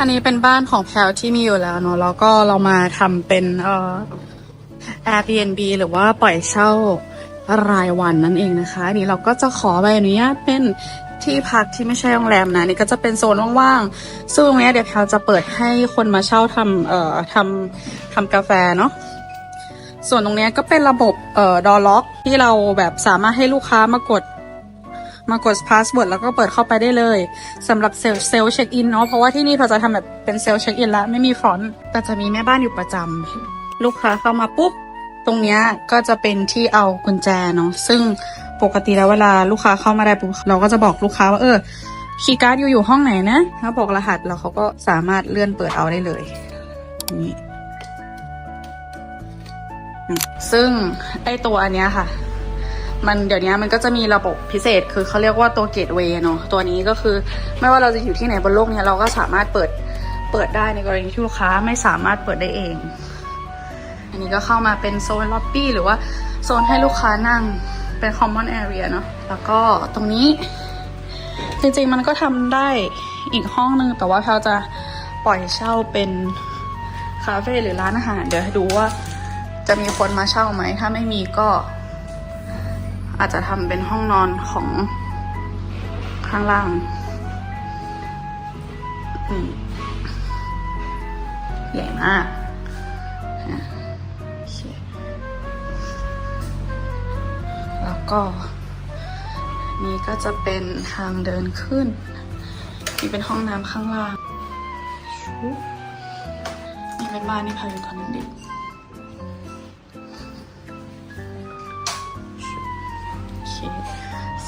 อันนี้เป็นบ้านของแพลวที่มีอยู่แล้วเนอะแล้วก็เรามาทำเป็นเอ่อ Airbnb หรือว่าปล่อยเช่ารายวันนั่นเองนะคะอันนี้เราก็จะขอใบอนุญาตเป็นที่พักที่ไม่ใช่โรงแรมนะนี่ก็จะเป็นโซนว่างๆซึ่งตรงนี้เดี๋ยวแพลวจะเปิดให้คนมาเช่าทำเอ่อทำทำกาแฟเนาะส่วนตรงนี้ก็เป็นระบบเอ่อดอล็อกที่เราแบบสามารถให้ลูกค้ามากด มากดพาสเวิร์ดแล้วก็เปิดเข้าไปได้เลยสำหรับเซลล์เซลล์เช็คอินเนาะเพราะว่าที่นี่เราจะทำแบบเป็นเซลล์เช็คอินแล้วไม่มีฟรอนต์แต่จะมีแม่บ้านอยู่ประจำลูกค้าเข้ามาปุ๊บตรงนี้ก็จะเป็นที่เอากุญแจเนาะซึ่งปกติแล้วเวลาลูกค้าเข้ามาได้ปุ๊บเราก็จะบอกลูกค้าว่าเออคีย์การ์ดอยู่อยู่ห้องไหนนะถ้าบอกรหัสแล้วเขาก็สามารถเลื่อนเปิดเอาได้เลยนี่ซึ่งไอตัวอันเนี้ยค่ะ มันเดี๋ยวนี้มันก็จะมีระบบพิเศษ คือเขาเรียกว่าตัวเกตเวย์เนาะตัวนี้ก็คือไม่ว่าเราจะอยู่ที่ไหนบนโลกเนี้ยเราก็สามารถเปิดเปิดได้ในกรณีที่ลูกค้าไม่สามารถเปิดได้เอง อันนี้ก็เข้ามาเป็นโซนล็อบบี้หรือว่าโซนให้ลูกค้านั่งเป็น common area เนาะแล้วก็ตรงนี้ จริงๆมันก็ทำได้อีกห้องนึง แต่ว่าเราจะปล่อยเช่าเป็นคาเฟ่หรือร้านอาหาร เดี๋ยวให้ดูว่าจะมีคนมาเช่าไหม ถ้าไม่มีก็ อาจจะทำเป็นห้องนอนของข้างล่างนี่ใหญ่มากแล้วก็นี่ก็จะเป็นทางเดินขึ้น นี่เป็นห้องน้ำข้างล่างนี่เป็นบ้านที่พายู่ตอนเด็ก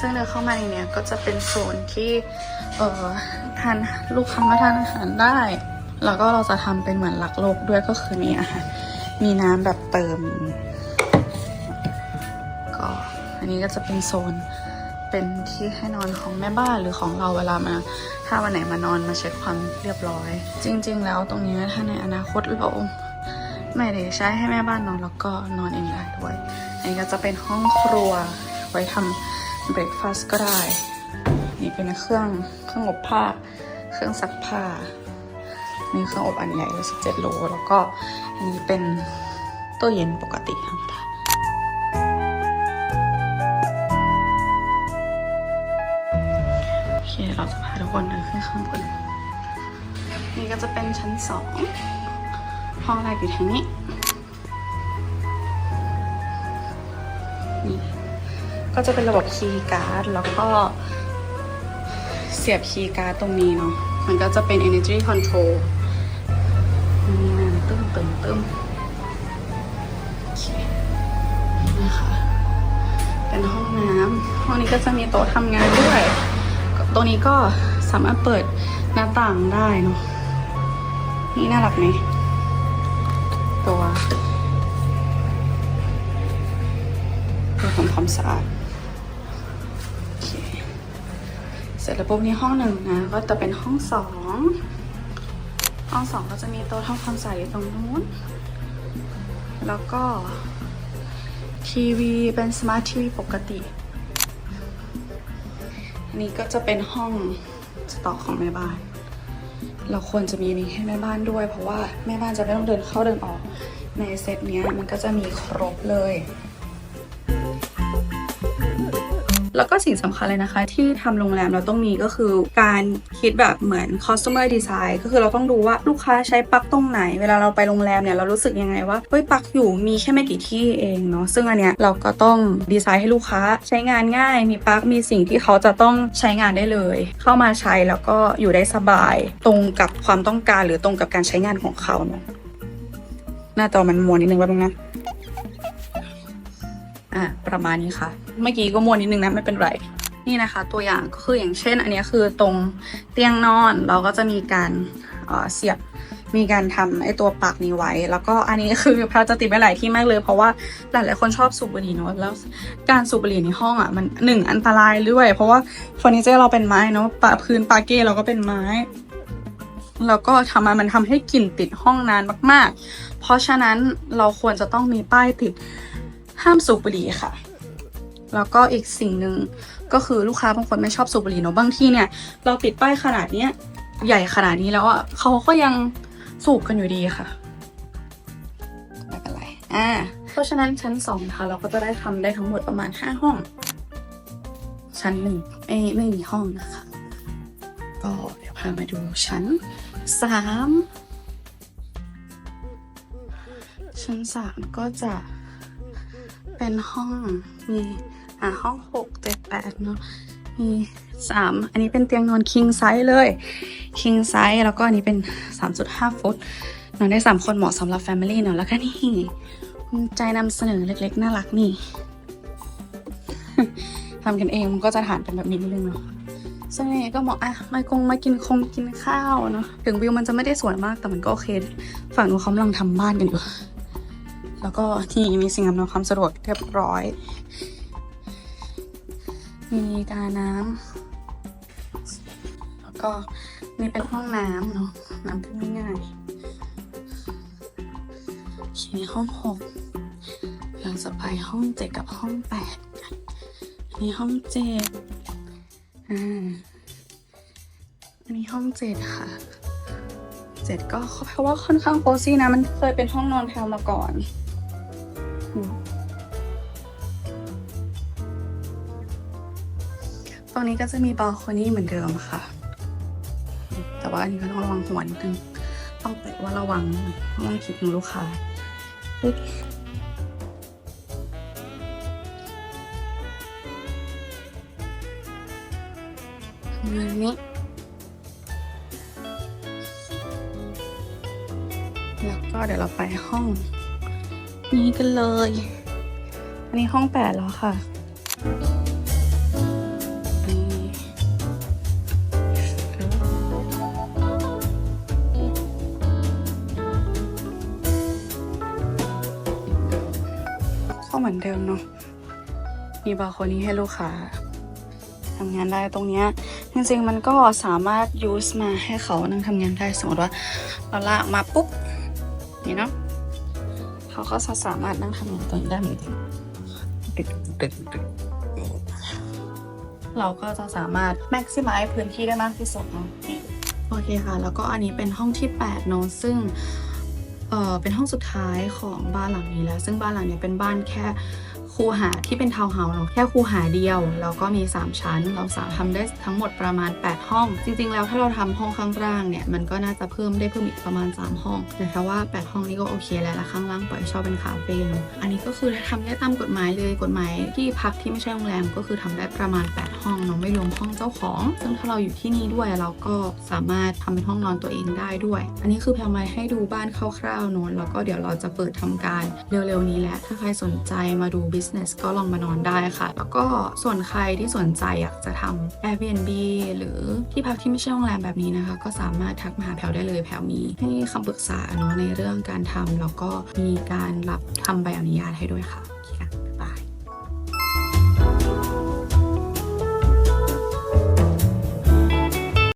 ซึ่งเดินเข้ามาในเนี้ยก็จะเป็นโซนที่เอ่อทานลูกค้ามาทานอาหารได้ แล้วก็เราจะทำเป็นเหมือนหลักโลกด้วยก็คือมีอาหารมีน้ำแบบเติม ก็อันนี้ก็จะเป็นโซนเป็นที่ให้นอนของแม่บ้านหรือของเราเวลามา ถ้าวันไหนมานอนมาเช็คความเรียบร้อย จริง ๆ แล้วตรงนี้ถ้าในอนาคตเราไม่ได้ใช้ให้แม่บ้านนอนแล้วก็นอนเองได้ด้วย อันนี้ก็จะเป็นห้องครัวไว้ทำ เบรคฟาสก็ได้ นี่เป็นเครื่องเครื่องอบผ้า เครื่องซักผ้า นี่เครื่องอบอันใหญ่เลย17โล แล้วก็อันนี้เป็นตู้เย็นปกติธรรมดาโอเคเราจะพาทุกคนเดินขึ้นข้างบน นี่ก็จะเป็นชั้นสองห้องแรกอยู่ทางนี้นี่ ก็จะเป็นระบบคีย์การ์ดแล้วก็เสียบคีย์การ์ดตรงนี้เนาะ มันก็จะเป็น energy control นี่นตึ้มตึ้มตึ้มนะคะเป็นห้องน้ำห้องนี้ก็จะมีโต๊ะทำงานด้วย ตรงนี้ก็สามารถเปิดหน้าต่างได้เนาะ นี่น่ารักไหมตัวตัวทำความสะอาด เสร็จแล้วปุ๊บนี้ห้องหนึ่งนะ ก็จะเป็นห้องสองห้องสองก็จะมีโต๊ะทำความสะอาดอยู่ตรงนู้น แล้วก็ทีวีเป็นสมาร์ททีวีปกติอันนี้ก็จะเป็นห้องสต็อกของแม่บ้าน เราควรจะมีนี้ให้แม่บ้านด้วย เพราะว่าแม่บ้านจะไม่ต้องเดินเข้าเดินออกในเซตเนี้ยมันก็จะมีครบเลย แล้วก็สิ่งสำคัญเลยนะคะ ที่ทำโรงแรมเราต้องมีก็คือการคิดแบบเหมือน customer design ก็คือเราต้องดูว่าลูกค้าใช้ปลั๊กตรงไหน เวลาเราไปโรงแรมเนี่ยเรารู้สึกยังไงว่าเฮ้ยปลั๊กอยู่มีแค่ไม่กี่ที่เองเนาะซึ่งอันเนี้ยเราก็ต้องดีไซน์ให้ลูกค้าใช้งานง่าย มีปลั๊กมีสิ่งที่เขาจะต้องใช้งานได้เลย เข้ามาใช้แล้วก็อยู่ได้สบาย ตรงกับความต้องการหรือตรงกับการใช้งานของเขาเนาะหน้าจอมันมวนนิดนึงแป๊บนึงนะ ประมาณนี้ค่ะ เมื่อกี้ก็มวนนิดนึงนะไม่เป็นไร นี่นะคะ ตัวอย่างก็คืออย่างเช่น อันนี้คือตรงเตียงนอนเราก็จะมีการเอ่อเสียบมีการทำไอตัวปลักนี้ไว้ แล้วก็อันนี้คือพระจะติดไว้หลายที่มากเลย เพราะว่าหลายๆคนชอบสูบบุหรี่เนาะแล้วการสูบบุหรี่ในห้องอะมันหนึ่งอันตรายด้วย เพราะว่าเฟอร์นิเจอร์เราเป็นไม้เนาะปะพื้นปาเก้เราก็เป็นไม้ แล้วก็ทำมามันทำให้กลิ่นติดห้องนานมาก ๆ เพราะฉะนั้นเราควรจะต้องมีป้ายติด ห้ามสูบบุหรี่ค่ะ แล้วก็อีกสิ่งหนึ่งก็คือลูกค้าบางคนไม่ชอบสูบบุหรี่เนอะบางที่เนี่ย เราติดป้ายขนาดเนี้ยใหญ่ขนาดนี้แล้วอะเขาก็ยังสูบกันอยู่ดีค่ะไม่เป็นไรอ่าเพราะฉะนั้นชั้นสองนะคะเราก็จะได้ทำได้ทั้งหมดประมาณห้าห้อง ชั้นหนึ่งไม่ไม่มีห้องนะคะ ก็เดี๋ยวพามาดูชั้นสามชั้นสามก็จะ เป็นห้องมีอ่าห้องหกเจ็ดแปดเนาะมีสามอันนี้เป็นเตียงนอน king size เลย king size แล้วก็อันนี้เป็น3.5ฟุตนอนได้3คนเหมาะสำหรับ Family เนาะแล้วก็นี่ใจนำเสนอเล็กๆ น่ารักนี่ทำกันเองมันก็จะฐานเป็นแบบนี้นิดนึงเนาะซึ่งก็เหมาะอะมากงมากินคงกินข้าวเนาะถึงวิวมันจะไม่ได้สวยมากแต่มันก็โอเค ฝั่งนู้นเขากำลังทำบ้านกันอยู่ แล้วก็ที่มีสิ่งอำนวยความสะดวกเรียบร้อย มีกาน้ำแล้วก็นี่เป็นห้องน้ำเนาะน้ำขึ้นง่ายทีนี้ห้องหกเราจะไปห้องเจ็ดกับห้องแปดกันอันนี้ห้องเจ็ดอ่าอันนี้ห้องเจ็ดค่ะเจ็ดก็เพราะว่าค่อนข้างโคซี่นะ มันเคยเป็นห้องนอนแพลวมาก่อน ตรงนี้ก็จะมีบาลคอนี่เหมือนเดิมค่ะ แต่ว่าอันนี้ก็ต้องระวังหัวนิดนึง ต้องแปะว่าระวังเพราะมันคิดถึงลูกค้าประมาณนี้แล้วก็เดี๋ยวเราไปห้อง นี้กันเลย อันนี้ห้องแปดแล้วค่ะก็เหมือนเดิมเนาะ มีบาร์โคนี้ให้ลูกค้าทำงานได้ตรงเนี้ยจริงๆมันก็สามารถ use มาให้เขานั่งทำงานได้สมมติว่าเราลากมาปุ๊บ นี่เนาะ เขาก็สามารถนั่งทำงานตรงนี้ได้เหมือนกันตึกตึกตึกเราก็จะสามารถ maximize พื้นที่ได้มากที่สุดเนาะนี่โอเคค่ะ แล้วก็อันนี้เป็นห้องที่8เนาะซึ่งเออเป็นห้องสุดท้ายของบ้านหลังนี้แล้ว ซึ่งบ้านหลังนี้เป็นบ้านแค่ คูหาที่เป็นทาวน์เฮาส์เนาะแค่คูหาเดียว แล้วก็มี 3 ชั้น เราสามารถทำได้ทั้งหมดประมาณ 8 ห้อง จริง ๆ แล้วถ้าเราทำห้องข้างล่างเนี่ยมันก็น่าจะเพิ่มได้เพิ่มอีกประมาณ 3 ห้องแต่แค่ว่า 8 ห้องนี้ก็โอเคแล้วละข้างล่างปล่อยเชอบเป็นคาเฟ่เนาะอันนี้ก็คือทำได้ตามกฎหมายเลยกฎหมายที่พักที่ไม่ใช่โรงแรมก็คือทำได้ประมาณ 8 ห้องเนาะไม่รวมห้องเจ้าของ ซึ่งถ้าเราอยู่ที่นี่ด้วยเราก็สามารถทำเป็นห้องนอนตัวเองได้ด้วย อันนี้คือแพลมาให้ดูบ้านคร่าวๆเนอะแล้วก็เดี๋ยวเราจะเปิดทำการเร็วๆนี้แหละถ้าใครสนใจมาดู business ก็ลองมานอนได้ค่ะ แล้วก็ส่วนใครที่สนใจอยากจะทำ Airbnb หรือที่พักที่ไม่ใช่โรงแรมแบบนี้นะคะ ก็สามารถทักมาหาแพลได้เลยแพลมีให้คำปรึกษาเนาะในเรื่องการทำแล้วก็มีการรับทำใบอนุญาตให้ด้วยค่ะ